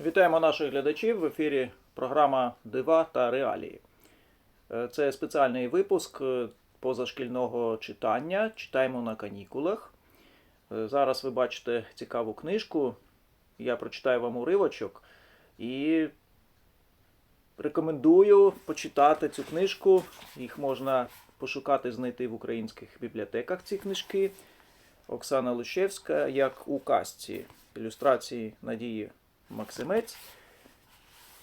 Вітаємо наших глядачів в ефірі програма Дива та реалії. Е, Це спеціальний випуск е, позашкільного читання. Читаємо на канікулах. Е, Зараз ви бачите цікаву книжку. Я прочитаю вам уривочок і рекомендую почитати цю книжку. Їх можна пошукати, знайти в українських бібліотеках ці книжки. Оксана Лущевська, як у казці. Ілюстрації Надії Максимець.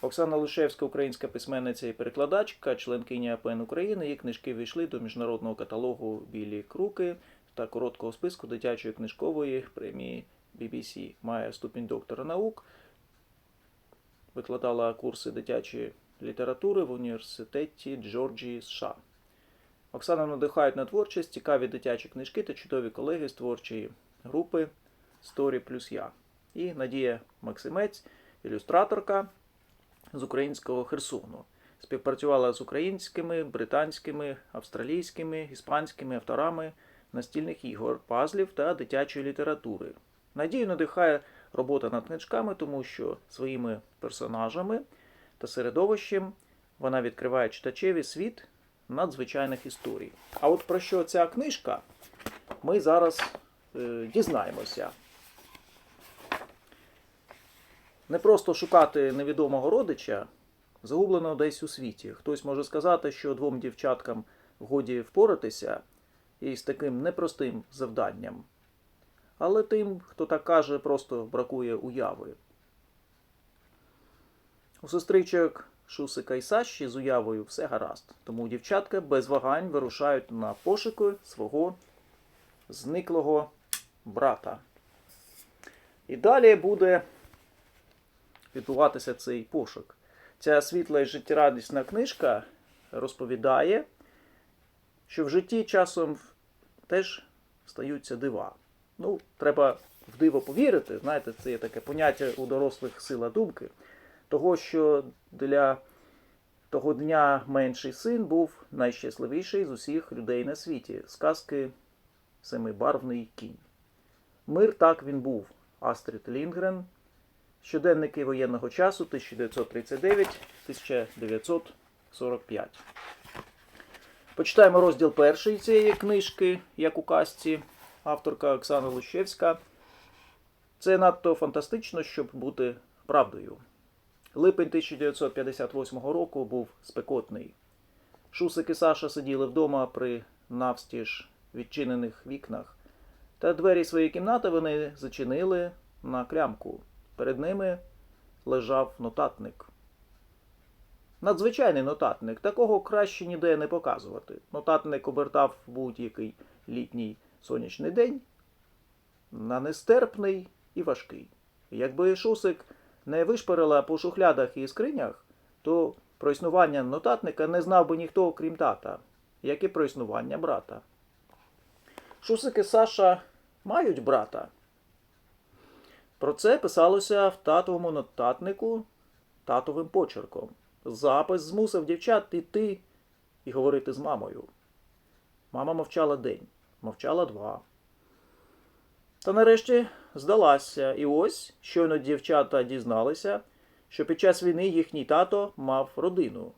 Оксана Лишевська, українська письменниця і перекладачка, членкиня АПН України. Її книжки війшли до міжнародного каталогу Білі круки та короткого списку дитячої книжкової премії BBC. Має ступінь доктора наук. Викладала курси дитячої літератури в університеті Джорджії США. Оксана надихають на творчість, цікаві дитячі книжки та чудові колеги з творчої групи Story плюс я. І Надія Максимець, ілюстраторка з українського Херсону. Співпрацювала з українськими, британськими, австралійськими, іспанськими авторами настільних ігор, пазлів та дитячої літератури. Надію надихає робота над книжками, тому що своїми персонажами та середовищем вона відкриває читачеві світ надзвичайних історій. А от про що ця книжка, ми зараз е, дізнаємося. Не просто шукати невідомого родича, загубленого десь у світі. Хтось може сказати, що двом дівчаткам годі впоратися із таким непростим завданням. Але тим, хто так каже, просто бракує уяви. У сестричок Шусика і Саші з уявою все гаразд, тому дівчатка без вагань вирушають на пошуки свого зниклого брата. І далі буде відбуватися цей пошук. Ця світла і життєрадісна книжка розповідає, що в житті часом теж стаються дива. Ну, треба в диво повірити. Знаєте, це є таке поняття у дорослих сила думки. Того, що для того дня менший син був найщасливіший з усіх людей на світі. Сказки Семибарвний кінь. Мир так він був. Астрід Лінгрен. Щоденники воєнного часу 1939-1945. Почитаємо розділ перший цієї книжки, як у казці, авторка Оксана Лущевська. Це надто фантастично, щоб бути правдою. Липень 1958 року був спекотний. Шусик і Саша сиділи вдома при навстіж відчинених вікнах, та двері своєї кімнати вони зачинили на клямку. Перед ними лежав нотатник. Надзвичайний нотатник, такого краще ніде не показувати. Нотатник обертав будь-який літній сонячний день на нестерпний і важкий. Якби Шусик не вишпарила по шухлядах і скринях, то про існування нотатника не знав би ніхто, крім тата, як і про існування брата. Шусик і Саша мають брата. Про це писалося в татовому нотатнику татовим почерком. Запис змусив дівчат іти і говорити з мамою. Мама мовчала день, мовчала два. Та нарешті здалася, і ось щойно дівчата дізналися, що під час війни їхній тато мав родину.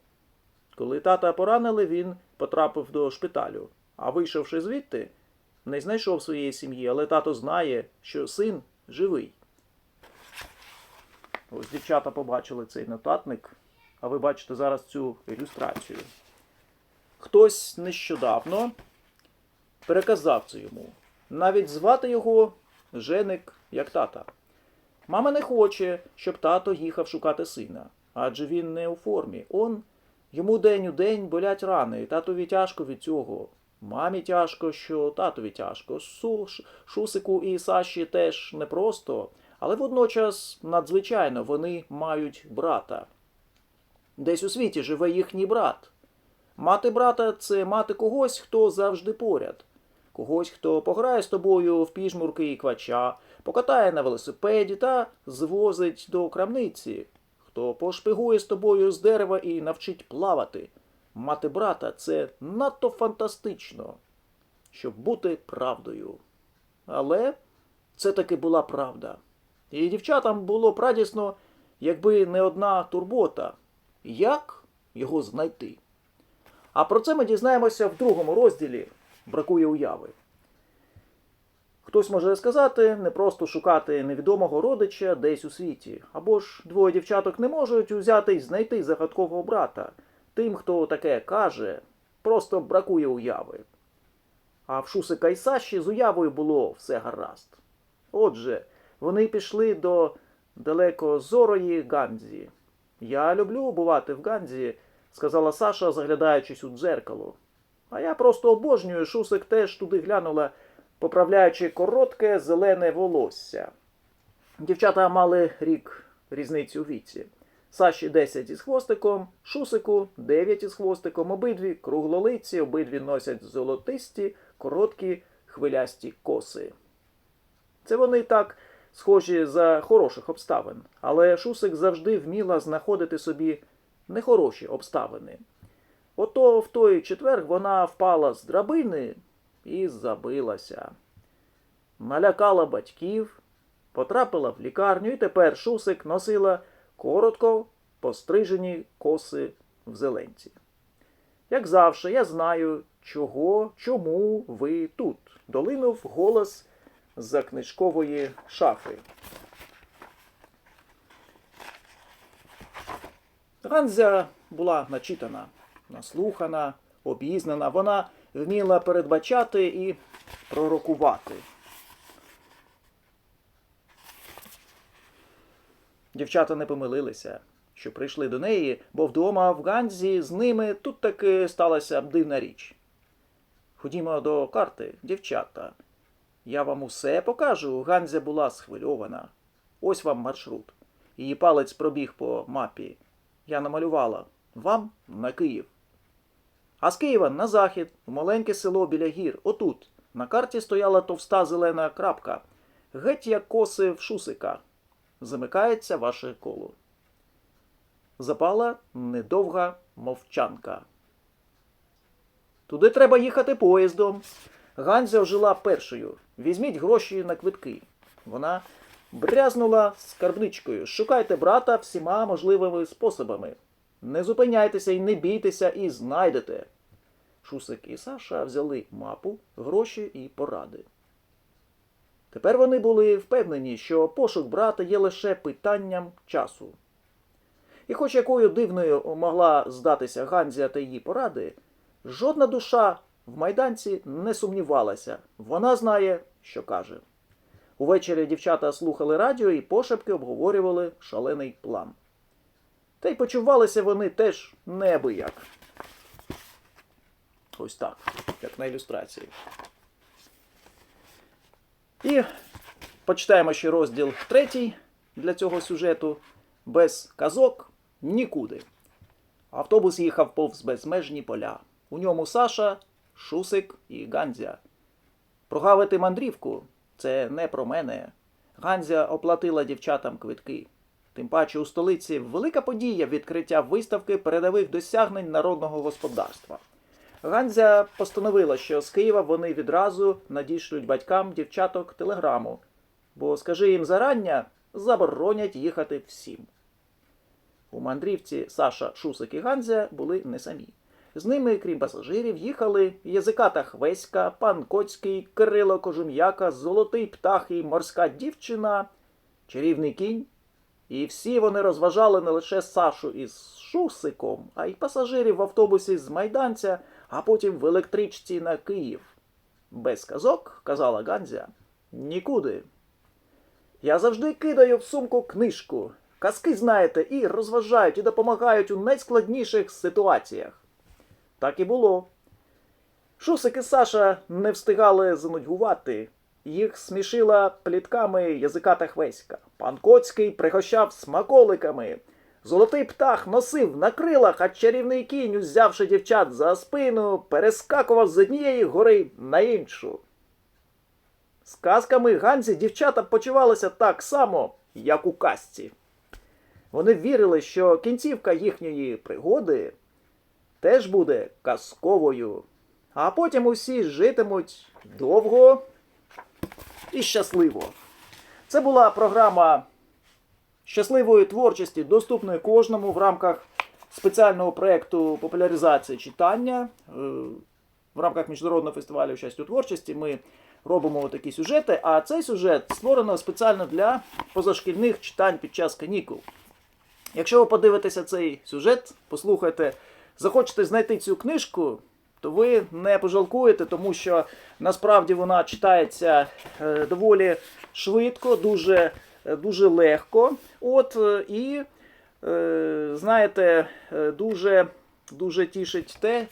Коли тата поранили, він потрапив до шпиталю, а вийшовши звідти, не знайшов своєї сім'ї, але тато знає, що син живий. Ось дівчата побачили цей нотатник, а ви бачите зараз цю ілюстрацію. Хтось нещодавно переказав це йому. Навіть звати його Женик як тата. Мама не хоче, щоб тато їхав шукати сина, адже він не у формі. Он йому день у день болять рани, татові тяжко від цього. Мамі тяжко, що татові тяжко. Су, Шусику і Саші теж непросто, але водночас надзвичайно вони мають брата. Десь у світі живе їхній брат. Мати брата це мати когось, хто завжди поряд. Когось, хто пограє з тобою в піжмурки і квача, покатає на велосипеді та звозить до крамниці, хто пошпигує з тобою з дерева і навчить плавати. Мати брата це надто фантастично, щоб бути правдою. Але це таки була правда. І дівчатам було б радісно, якби не одна турбота. Як його знайти? А про це ми дізнаємося в другому розділі бракує уяви. Хтось може сказати, не просто шукати невідомого родича десь у світі, або ж двоє дівчаток не можуть узяти й знайти загадкового брата. Тим, хто таке каже, просто бракує уяви. А в Шусика і Саші з уявою було все гаразд. Отже, вони пішли до далекозорої Ганзі. Я люблю бувати в Ганзі, сказала Саша, заглядаючись у дзеркало. А я просто обожнюю, Шусик теж туди глянула, поправляючи коротке зелене волосся. Дівчата мали рік різницю у віці. Саші 10 із хвостиком, Шусику 9 із хвостиком, обидві круглолиці, обидві носять золотисті, короткі, хвилясті коси. Це вони так схожі за хороших обставин, але Шусик завжди вміла знаходити собі нехороші обставини. Ото в той четвер вона впала з драбини і забилася. Налякала батьків, потрапила в лікарню, і тепер Шусик носила коротко пострижені коси в зеленці. Як завжди, я знаю, чого, чому ви тут. Долинув голос з-за книжкової шафи. Ганзя була начитана, наслухана, обізнана. Вона вміла передбачати і пророкувати. Дівчата не помилилися, що прийшли до неї, бо вдома в Ганзі з ними тут таки сталася дивна річ. Ходімо до карти, дівчата. Я вам усе покажу. Ганзя була схвильована. Ось вам маршрут. Її палець пробіг по мапі. Я намалювала вам на Київ. А з Києва на захід, в маленьке село біля гір, отут. На карті стояла товста зелена крапка. Геть як коси в шусика. Замикається ваше коло. Запала недовга мовчанка. Туди треба їхати поїздом. Ганзя вжила першою. Візьміть гроші на квитки. Вона брязнула скарбничкою. Шукайте брата всіма можливими способами. Не зупиняйтеся і не бійтеся, і знайдете. Шусик і Саша взяли мапу, гроші і поради. Тепер вони були впевнені, що пошук брата є лише питанням часу. І хоч якою дивною могла здатися Ганзія та її поради, жодна душа в майданці не сумнівалася. Вона знає, що каже. Увечері дівчата слухали радіо і пошепки обговорювали шалений план. Та й почувалися вони теж неабияк. Ось так, як на ілюстрації. І почитаємо ще розділ третій для цього сюжету. Без казок нікуди. Автобус їхав повз безмежні поля. У ньому Саша, Шусик і Ганзя. Прогавити мандрівку це не про мене. Ганзя оплатила дівчатам квитки. Тим паче у столиці велика подія відкриття виставки передових досягнень народного господарства. Ганзя постановила, що з Києва вони відразу надішлють батькам дівчаток телеграму, бо, скажи їм зарання, заборонять їхати всім. У мандрівці Саша, Шусик і Ганзя були не самі. З ними, крім пасажирів, їхали Язиката Хвеська, пан Коцький, Кирило Кожум'яка, Золотий птах і морська дівчина, чарівний кінь. І всі вони розважали не лише Сашу із Шусиком, а й пасажирів в автобусі з майданця, а потім в електричці на Київ. Без казок, казала Ганзя, нікуди. Я завжди кидаю в сумку книжку. Казки, знаєте, і розважають, і допомагають у найскладніших ситуаціях. Так і було. Шусик і Саша не встигали занудьгувати. Їх смішила плітками язиката Хвеська. Пан Коцький пригощав смаколиками. Золотий птах носив на крилах, а чарівний кінь, узявши дівчат за спину, перескакував з однієї гори на іншу. З казками Ганзі дівчата почувалися так само, як у казці. Вони вірили, що кінцівка їхньої пригоди теж буде казковою, а потім усі житимуть довго і щасливо. Це була програма щасливої творчості, доступної кожному в рамках спеціального проєкту популяризації читання. Е, В рамках міжнародного фестивалю щастя у творчості ми робимо такі сюжети, а цей сюжет створено спеціально для позашкільних читань під час канікул. Якщо ви подивитеся цей сюжет, послухайте, захочете знайти цю книжку, то ви не пожалкуєте, тому що насправді вона читається е, доволі швидко, дуже, е, дуже легко. От, е, і, знаєте, дуже, дуже тішить те,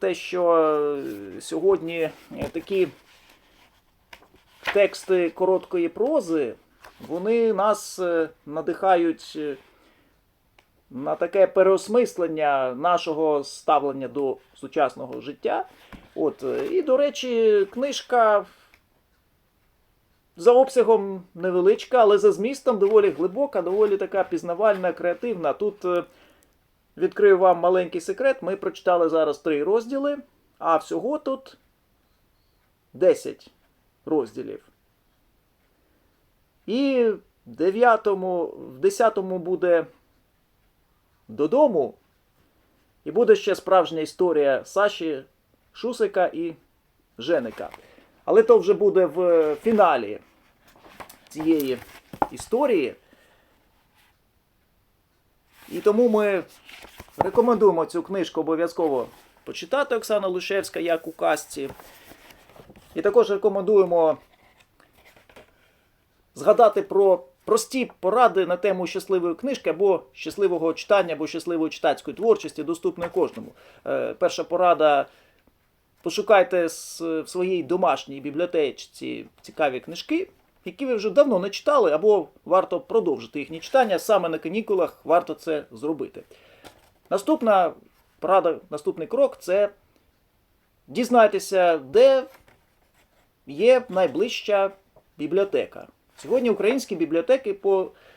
те, що сьогодні такі тексти короткої прози, вони нас надихають на таке переосмислення нашого ставлення до сучасного життя. От, е, і, до речі, книжка за обсягом невеличка, але за змістом доволі глибока, доволі така пізнавальна, креативна. Тут е, відкрию вам маленький секрет. Ми прочитали зараз три розділи, а всього тут 10 розділів. І в дев'ятому, в десятому буде додому. І буде ще справжня історія Саші, Шусика і Женика. Але то вже буде в фіналі цієї історії. І тому ми рекомендуємо цю книжку обов'язково почитати Оксана Лушевська, як у казці. І також рекомендуємо згадати про прості поради на тему щасливої книжки або щасливого читання, або щасливої читацької творчості, доступної кожному. Е, перша порада. Пошукайте в своїй домашній бібліотечці цікаві книжки, які ви вже давно не читали, або варто продовжити їхнє читання. Саме на канікулах варто це зробити. Наступна порада, наступний крок це дізнайтеся, де є найближча бібліотека. Сьогодні українські бібліотеки,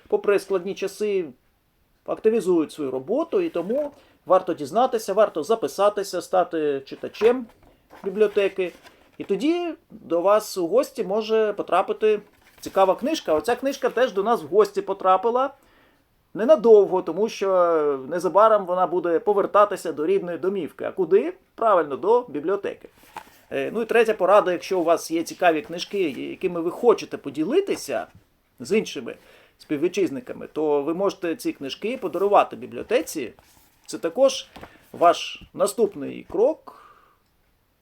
попри складні часи, активізують свою роботу, і тому варто дізнатися, варто записатися, стати читачем бібліотеки. І тоді до вас у гості може потрапити цікава книжка. Оця книжка теж до нас в гості потрапила ненадовго, тому що незабаром вона буде повертатися до рідної домівки. А куди? Правильно, до бібліотеки. Е, Ну і третя порада, якщо у вас є цікаві книжки, якими ви хочете поділитися з іншими співвітчизниками, то ви можете ці книжки подарувати бібліотеці. Це також ваш наступний крок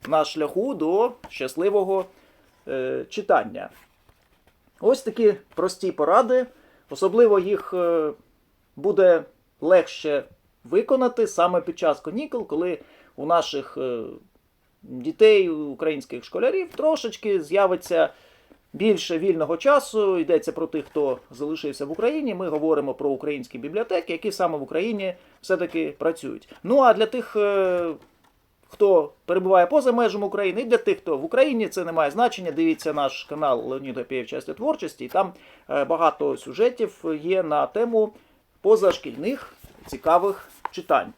на шляху до щасливого е, читання. Ось такі прості поради. Особливо їх е, буде легше виконати саме під час канікул, коли у наших дітей, українських школярів трошечки з'явиться більше вільного часу. Йдеться про тих, хто залишився в Україні. Ми говоримо про українські бібліотеки, які саме в Україні все-таки працюють. Ну а для тих. е, Хто перебуває поза межами України, і для тих, хто в Україні, це не має значення. Дивіться наш канал Леоніда Пєєв «Щастя творчості. І там е, багато сюжетів є на тему позашкільних цікавих читань.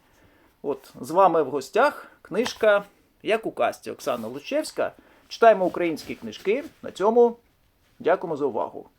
От з вами в гостях книжка як у касті Оксана Лучевська. Читаємо українські книжки. На цьому дякуємо за увагу.